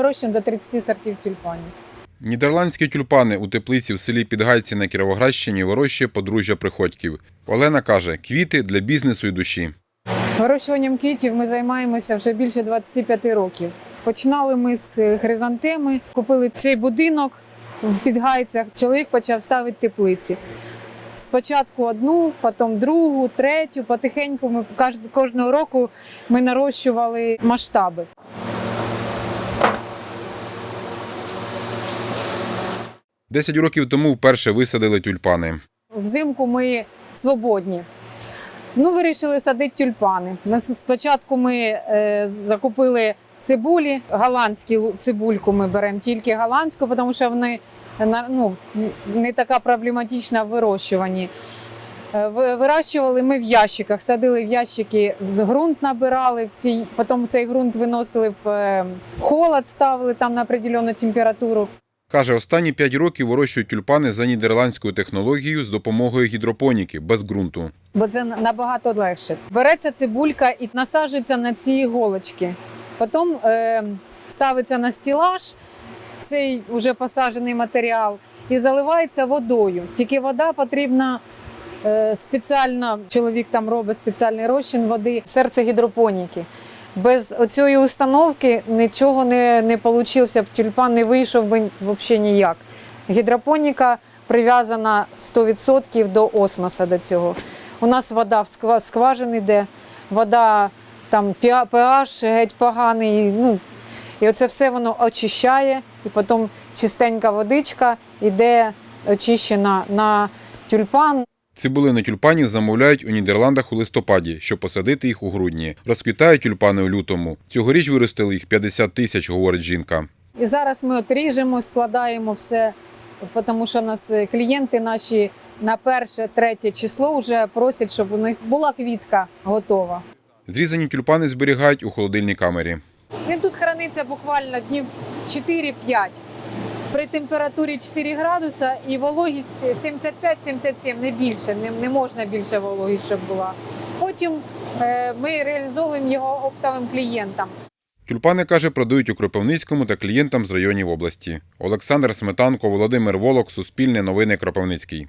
вирощуємо до 30 сортів тюльпанів. Нідерландські тюльпани у теплиці в селі Підгайці на Кіровоградщині вирощує подружжя Приходьків. Олена каже, квіти для бізнесу і душі. Вирощуванням квітів ми займаємося вже більше 25 років. Починали ми з хризантеми, купили цей будинок в Підгайцях. Чоловік почав ставити теплиці. Спочатку одну, потім другу, третю. Потихеньку ми кожного року ми нарощували масштаби. Десять років тому вперше висадили тюльпани. Взимку ми свободні. Ну, вирішили садити тюльпани. Ми спочатку ми е, закупили цибулі, голландську цибульку ми беремо тільки голландську, тому що вони ну, не така проблематична в вирощуванні. Е, Вирощували ми в ящиках, садили в ящики, з ґрунт набирали, в цій, потім цей ґрунт виносили в е, холод, ставили там на определену температуру. Каже, останні п'ять років вирощують тюльпани за нідерландською технологією з допомогою гідропоніки без ґрунту. бо це набагато легше. Береться цибулька і насаджується на ці іголочки. Потім е, ставиться на стілаж цей вже посаджений матеріал і заливається водою. Тільки вода потрібна е, спеціально, чоловік там робить спеціальний розчин води, серце гідропоніки. Без цієї установки нічого не, не вийшло б, тюльпан не вийшов би взагалі ніяк. Гідропоніка прив'язана 100% до осмоса до цього. У нас вода в сква- скважини йде, вода там pH геть поганий. Ну, і оце все воно очищає, і потім чистенька водичка йде очищена на тюльпан. Цибулини тюльпанів замовляють у Нідерландах у листопаді, щоб посадити їх у грудні. Розквітають тюльпани у лютому. Цьогоріч виростили їх 50 тисяч, говорить жінка. І зараз ми от ріжемо, складаємо все, тому що в нас е, клієнти наші на перше, третє число вже просять, щоб у них була квітка готова. Зрізані тюльпани зберігають у холодильній камері. Він тут храниться буквально днів 4-5. При температурі 4 градуса і вологість 75-77, не більше, не, не можна більше вологість, щоб була. Потім е, ми реалізовуємо його оптовим клієнтам. Тюльпани, каже, продають у Кропивницькому та клієнтам з районів області. Олександр Сметанко, Володимир Волок, Суспільне новини Кропивницький.